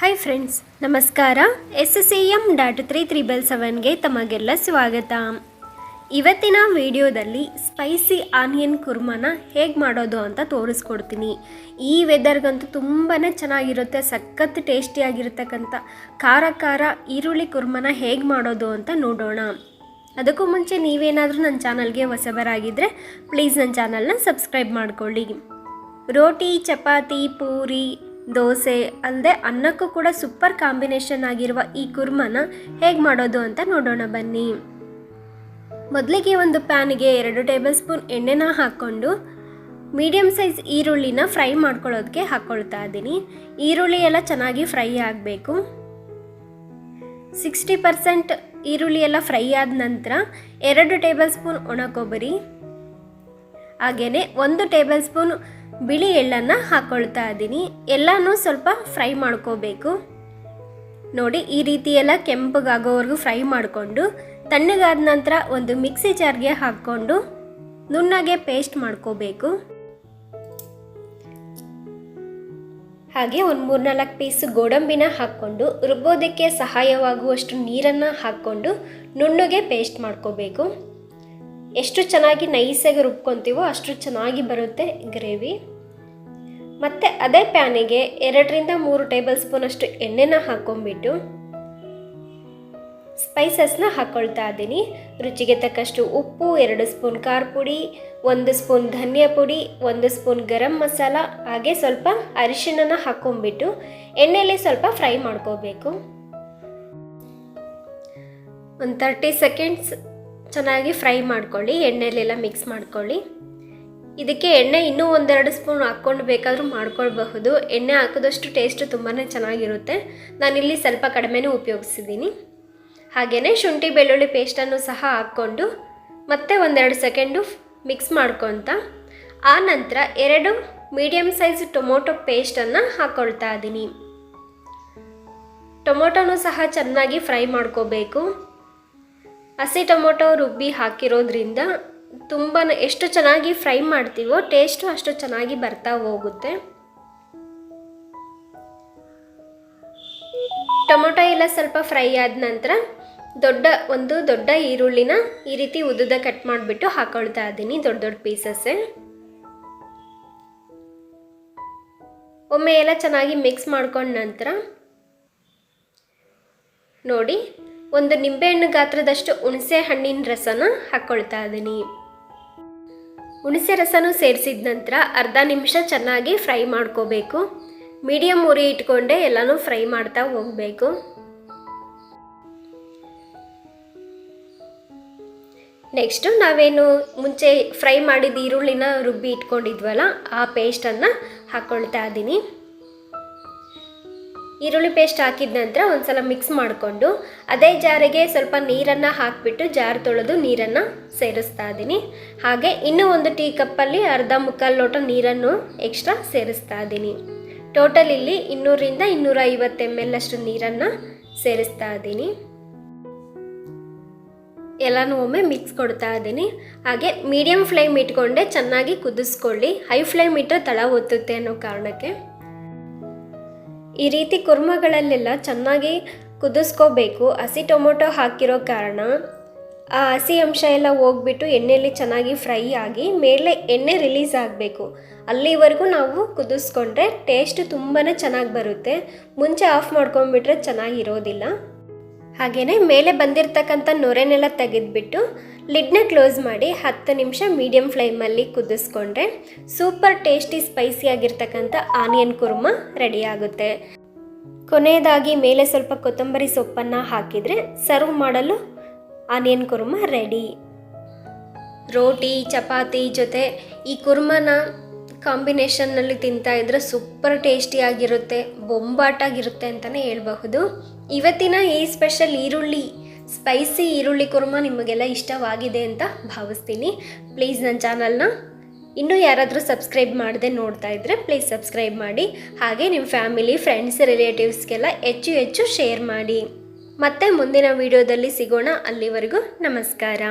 Hi friends ನಮಸ್ಕಾರ. S S A dot three triple ಸೆವೆನ್ಗೆ ತಮಗೆಲ್ಲ ಸ್ವಾಗತ. ಇವತ್ತಿನ ವಿಡಿಯೋದಲ್ಲಿ ಸ್ಪೈಸಿ ಆನಿಯನ್ ಕುರ್ಮಾನ ಹೇಗೆ ಮಾಡೋದು ಅಂತ ತೋರಿಸ್ಕೊಡ್ತೀನಿ. ಈ ವೆದರ್ಗಂತೂ ತುಂಬಾ ಚೆನ್ನಾಗಿರುತ್ತೆ, ಸಖತ್ ಟೇಸ್ಟಿಯಾಗಿರ್ತಕ್ಕಂಥ ಖಾರ ಖಾರ ಈರುಳ್ಳಿ ಕುರ್ಮಾನ ಹೇಗೆ ಮಾಡೋದು ಅಂತ ನೋಡೋಣ. ಅದಕ್ಕೂ ಮುಂಚೆ ನೀವೇನಾದರೂ ನನ್ನ ಚಾನಲ್ಗೆ ಹೊಸಬರಾಗಿದ್ದರೆ ಪ್ಲೀಸ್ ನನ್ನ ಚಾನಲ್ನ ಸಬ್ಸ್ಕ್ರೈಬ್ ಮಾಡಿಕೊಳ್ಳಿ. ರೋಟಿ, ಚಪಾತಿ, ಪೂರಿ ದೋಸೆ ಅಲ್ಲದೆ ಅನ್ನಕ್ಕೂ ಕೂಡ ಸೂಪರ್ ಕಾಂಬಿನೇಷನ್ ಆಗಿರುವ ಈ ಕುರ್ಮನ ಹೇಗೆ ಮಾಡೋದು ಅಂತ ನೋಡೋಣ ಬನ್ನಿ. ಮೊದಲಿಗೆ ಒಂದು ಪ್ಯಾನ್ಗೆ ಎರಡು ಟೇಬಲ್ ಸ್ಪೂನ್ ಎಣ್ಣೆನ ಹಾಕ್ಕೊಂಡು ಮೀಡಿಯಮ್ ಸೈಜ್ ಈರುಳ್ಳಿನ ಫ್ರೈ ಮಾಡ್ಕೊಳ್ಳೋದಕ್ಕೆ ಹಾಕ್ಕೊಳ್ತಾ ಇದ್ದೀನಿ. ಈರುಳ್ಳಿ ಎಲ್ಲ ಚೆನ್ನಾಗಿ ಫ್ರೈ ಆಗಬೇಕು. ಸಿಕ್ಸ್ಟಿ ಪರ್ಸೆಂಟ್ ಈರುಳ್ಳಿ ಎಲ್ಲ ಫ್ರೈ ಆದ ನಂತರ ಎರಡು ಟೇಬಲ್ ಸ್ಪೂನ್ ಒಣ ಕೊಬ್ಬರಿ ಹಾಗೆಯೇ ಒಂದು ಟೇಬಲ್ ಸ್ಪೂನ್ ಬಿಳಿ ಎಳ್ಳನ್ನು ಹಾಕ್ಕೊಳ್ತಾ ಇದ್ದೀನಿ. ಎಲ್ಲನೂ ಸ್ವಲ್ಪ ಫ್ರೈ ಮಾಡ್ಕೋಬೇಕು. ನೋಡಿ, ಈ ರೀತಿ ಎಲ್ಲ ಕೆಂಪಗಾಗೋವರೆಗೂ ಫ್ರೈ ಮಾಡಿಕೊಂಡು, ತಣ್ಣಗಾದ ನಂತರ ಒಂದು ಮಿಕ್ಸಿ ಜಾರ್ಗೆ ಹಾಕ್ಕೊಂಡು, ನುಣ್ಣಗೆ ಪೇಸ್ಟ್ ಮಾಡ್ಕೋಬೇಕು. ಹಾಗೆ ಒಂದು ಮೂರ್ನಾಲ್ಕು ಪೀಸ್ ಗೋಡಂಬಿನ ಹಾಕ್ಕೊಂಡು, ರುಬ್ಬೋದಕ್ಕೆ ಸಹಾಯವಾಗುವಷ್ಟು ನೀರನ್ನು ಹಾಕ್ಕೊಂಡು, ನುಣ್ಣಗೆ ಪೇಸ್ಟ್ ಮಾಡ್ಕೋಬೇಕು. ಎಷ್ಟು ಚೆನ್ನಾಗಿ ನೈಸಾಗಿ ರುಬ್ಕೊತೀವೋ ಅಷ್ಟು ಚೆನ್ನಾಗಿ ಬರುತ್ತೆ ಗ್ರೇವಿ. ಮತ್ತು ಅದೇ ಪ್ಯಾನಿಗೆ ಎರಡರಿಂದ ಮೂರು ಟೇಬಲ್ ಸ್ಪೂನಷ್ಟು ಎಣ್ಣೆನ ಹಾಕ್ಕೊಂಬಿಟ್ಟು ಸ್ಪೈಸಸ್ನ ಹಾಕ್ಕೊಳ್ತಾ ಇದ್ದೀನಿ. ರುಚಿಗೆ ತಕ್ಕಷ್ಟು ಉಪ್ಪು, ಎರಡು ಸ್ಪೂನ್ ಖಾರ ಪುಡಿ ಒಂದು ಸ್ಪೂನ್ ಧನಿಯಾ ಪುಡಿ, ಒಂದು ಸ್ಪೂನ್ ಗರಂ ಮಸಾಲ, ಹಾಗೆ ಸ್ವಲ್ಪ ಅರಿಶಿಣನ ಹಾಕ್ಕೊಂಬಿಟ್ಟು ಎಣ್ಣೆಯಲ್ಲಿ ಸ್ವಲ್ಪ ಫ್ರೈ ಮಾಡ್ಕೋಬೇಕು. ಒಂದು ತರ್ಟಿ ಸೆಕೆಂಡ್ಸ್ ಚೆನ್ನಾಗಿ ಫ್ರೈ ಮಾಡ್ಕೊಳ್ಳಿ ಎಣ್ಣೆಯಲ್ಲೆಲ್ಲ ಮಿಕ್ಸ್ ಮಾಡ್ಕೊಳ್ಳಿ. ಇದಕ್ಕೆ ಎಣ್ಣೆ ಇನ್ನೂ ಒಂದೆರಡು ಸ್ಪೂನ್ ಹಾಕ್ಕೊಂಡು ಬೇಕಾದರೂ ಮಾಡ್ಕೊಳ್ಬಹುದು. ಎಣ್ಣೆ ಹಾಕಿದಷ್ಟು ಟೇಸ್ಟು ತುಂಬಾ ಚೆನ್ನಾಗಿರುತ್ತೆ. ನಾನಿಲ್ಲಿ ಸ್ವಲ್ಪ ಕಡಿಮೆನೂ ಉಪಯೋಗಿಸಿದ್ದೀನಿ. ಹಾಗೆಯೇ ಶುಂಠಿ ಬೆಳ್ಳುಳ್ಳಿ ಪೇಸ್ಟನ್ನು ಸಹ ಹಾಕ್ಕೊಂಡು ಮತ್ತೆ ಒಂದೆರಡು ಸೆಕೆಂಡು ಮಿಕ್ಸ್ ಮಾಡ್ಕೊತ, ಆ ನಂತರ ಎರಡು ಮೀಡಿಯಮ್ ಸೈಜ್ ಟೊಮೊಟೊ ಪೇಸ್ಟನ್ನು ಹಾಕ್ಕೊಳ್ತಾ ಇದ್ದೀನಿ. ಟೊಮೊಟೊನೂ ಸಹ ಚೆನ್ನಾಗಿ ಫ್ರೈ ಮಾಡ್ಕೋಬೇಕು. ಹಸಿ ಟೊಮೊಟೊ ರುಬ್ಬಿ ಹಾಕಿರೋದ್ರಿಂದ ತುಂಬ ಎಷ್ಟು ಚೆನ್ನಾಗಿ ಫ್ರೈ ಮಾಡ್ತೀವೋ ಟೇಸ್ಟು ಅಷ್ಟು ಚೆನ್ನಾಗಿ ಬರ್ತಾ ಹೋಗುತ್ತೆ. ಟೊಮೊಟೊ ಎಲ್ಲ ಸ್ವಲ್ಪ ಫ್ರೈ ಆದ ನಂತರ ದೊಡ್ಡ, ಒಂದು ದೊಡ್ಡ ಈರುಳ್ಳಿನ ಈ ರೀತಿ ಉದ್ದದ ಕಟ್ ಮಾಡಿಬಿಟ್ಟು ಹಾಕೊಳ್ತಾ ಇದ್ದೀನಿ ದೊಡ್ಡ ದೊಡ್ಡ ಪೀಸಸ್ಸೇ. ಒಮ್ಮೆ ಎಲ್ಲ ಚೆನ್ನಾಗಿ ಮಿಕ್ಸ್ ಮಾಡ್ಕೊಂಡ ನಂತರ ನೋಡಿ, ಒಂದು ನಿಂಬೆಹಣ್ಣು ಗಾತ್ರದಷ್ಟು ಹುಣಸೆ ಹಣ್ಣಿನ ರಸನ ಹಾಕ್ಕೊಳ್ತಾ ಇದ್ದೀನಿ. ಹುಣಸೆ ರಸನೂ ಸೇರಿಸಿದ ನಂತರ ಅರ್ಧ ನಿಮಿಷ ಚೆನ್ನಾಗಿ ಫ್ರೈ ಮಾಡ್ಕೋಬೇಕು. ಮೀಡಿಯಮ್ ಉರಿ ಇಟ್ಕೊಂಡೆ ಎಲ್ಲನೂ ಫ್ರೈ ಮಾಡ್ತಾ ಹೋಗಬೇಕು. ನೆಕ್ಸ್ಟು ನಾವೇನು ಮುಂಚೆ ಫ್ರೈ ಮಾಡಿದ ಈರುಳ್ಳಿನ ರುಬ್ಬಿ ಇಟ್ಕೊಂಡಿದ್ವಲ್ಲ, ಆ ಪೇಸ್ಟನ್ನು ಹಾಕ್ಕೊಳ್ತಾ ಇದ್ದೀನಿ. ಈರುಳ್ಳಿ ಪೇಸ್ಟ್ ಹಾಕಿದ ನಂತರ ಒಂದು ಸಲ ಮಿಕ್ಸ್ ಮಾಡಿಕೊಂಡು ಅದೇ ಜಾರಿಗೆ ಸ್ವಲ್ಪ ನೀರನ್ನು ಹಾಕಿಬಿಟ್ಟು ಜಾರ್ ತೊಳೆದು ನೀರನ್ನು ಸೇರಿಸ್ತಾ ಇದ್ದೀನಿ ಹಾಗೆ ಇನ್ನೂ ಒಂದು ಟೀ ಕಪ್ಪಲ್ಲಿ ಅರ್ಧ ಮುಕ್ಕಾಲು ಲೋಟ ನೀರನ್ನು ಎಕ್ಸ್ಟ್ರಾ ಸೇರಿಸ್ತಾ ಇದ್ದೀನಿ ಟೋಟಲ್ ಇಲ್ಲಿ ಇನ್ನೂರಿಂದ ಇನ್ನೂರ ಐವತ್ತು ಎಂ ಎಲ್ ಅಷ್ಟು ನೀರನ್ನು ಸೇರಿಸ್ತಾ ಇದ್ದೀನಿ ಎಲ್ಲನೂ ಒಮ್ಮೆ ಮಿಕ್ಸ್ ಕೊಡ್ತಾ ಇದ್ದೀನಿ ಹಾಗೆ ಮೀಡಿಯಮ್ ಫ್ಲೇಮ್ ಇಟ್ಕೊಂಡೆ ಚೆನ್ನಾಗಿ ಕುದಿಸ್ಕೊಳ್ಳಿ. ಹೈ ಫ್ಲೇಮ್ ಇಟ್ಟರೆ ತಳ ಒತ್ತುತ್ತೆ ಅನ್ನೋ ಕಾರಣಕ್ಕೆ. ಈ ರೀತಿ ಕುರ್ಮಗಳಲ್ಲೆಲ್ಲ ಚೆನ್ನಾಗಿ ಕುದಿಸ್ಕೋಬೇಕು. ಹಸಿ ಟೊಮೊಟೊ ಹಾಕಿರೋ ಕಾರಣ ಆ ಹಸಿ ಅಂಶ ಎಲ್ಲ ಹೋಗ್ಬಿಟ್ಟು ಎಣ್ಣೆಯಲ್ಲಿ ಚೆನ್ನಾಗಿ ಫ್ರೈ ಆಗಿ ಮೇಲೆ ಎಣ್ಣೆ ರಿಲೀಸ್ ಆಗಬೇಕು. ಅಲ್ಲಿವರೆಗೂ ನಾವು ಕುದಿಸ್ಕೊಂಡ್ರೆ ಟೇಸ್ಟ್ ತುಂಬಾ ಚೆನ್ನಾಗಿ ಬರುತ್ತೆ. ಮುಂಚೆ ಆಫ್ ಮಾಡ್ಕೊಂಡ್ಬಿಟ್ರೆ ಚೆನ್ನಾಗಿರೋದಿಲ್ಲ. ಹಾಗೆಯೇ ಮೇಲೆ ಬಂದಿರತಕ್ಕಂಥ ನೊರೆನೆಲ್ಲ ತೆಗೆದುಬಿಟ್ಟು ಲಿಡ್ನ ಕ್ಲೋಸ್ ಮಾಡಿ ಹತ್ತು ನಿಮಿಷ ಮೀಡಿಯಮ್ ಫ್ಲೇಮಲ್ಲಿ ಕುದಿಸ್ಕೊಂಡ್ರೆ ಸೂಪರ್ ಟೇಸ್ಟಿ ಸ್ಪೈಸಿ ಆಗಿರ್ತಕ್ಕಂಥ ಆನಿಯನ್ ಕುರ್ಮ ರೆಡಿ ಆಗುತ್ತೆ. ಕೊನೆಯದಾಗಿ ಮೇಲೆ ಸ್ವಲ್ಪ ಕೊತ್ತಂಬರಿ ಸೊಪ್ಪನ್ನು ಹಾಕಿದರೆ ಸರ್ವ್ ಮಾಡಲು ಆನಿಯನ್ ಕುರ್ಮ ರೆಡಿ. ರೋಟಿ, ಚಪಾತಿ ಜೊತೆ ಈ ಕುರ್ಮನ ಕಾಂಬಿನೇಷನ್ನಲ್ಲಿ ತಿಂತಾ ಇದ್ರೆ ಸೂಪರ್ ಟೇಸ್ಟಿಯಾಗಿರುತ್ತೆ, ಬೊಂಬಾಟಾಗಿರುತ್ತೆ ಅಂತಲೇ ಹೇಳಬಹುದು. ಇವತ್ತಿನ ಈ ಸ್ಪೆಷಲ್ ಈರುಳ್ಳಿ, ಸ್ಪೈಸಿ ಈರುಳ್ಳಿ ಕುರ್ಮ ನಿಮಗೆಲ್ಲ ಇಷ್ಟವಾಗಿದೆ ಅಂತ ಭಾವಿಸ್ತೀನಿ. ಪ್ಲೀಸ್ ನನ್ನ ಚಾನಲ್ನ ಇನ್ನೂ ಯಾರಾದರೂ ಸಬ್ಸ್ಕ್ರೈಬ್ ಮಾಡದೆ ನೋಡ್ತಾ ಇದ್ದರೆ ಪ್ಲೀಸ್ ಸಬ್ಸ್ಕ್ರೈಬ್ ಮಾಡಿ. ಹಾಗೆ ನಿಮ್ಮ ಫ್ಯಾಮಿಲಿ, ಫ್ರೆಂಡ್ಸ್, ರಿಲೇಟಿವ್ಸ್ಗೆಲ್ಲ ಹೆಚ್ಚು ಹೆಚ್ಚು ಶೇರ್ ಮಾಡಿ. ಮತ್ತೆ ಮುಂದಿನ ವಿಡಿಯೋದಲ್ಲಿ ಸಿಗೋಣ. ಅಲ್ಲಿವರೆಗೂ ನಮಸ್ಕಾರ.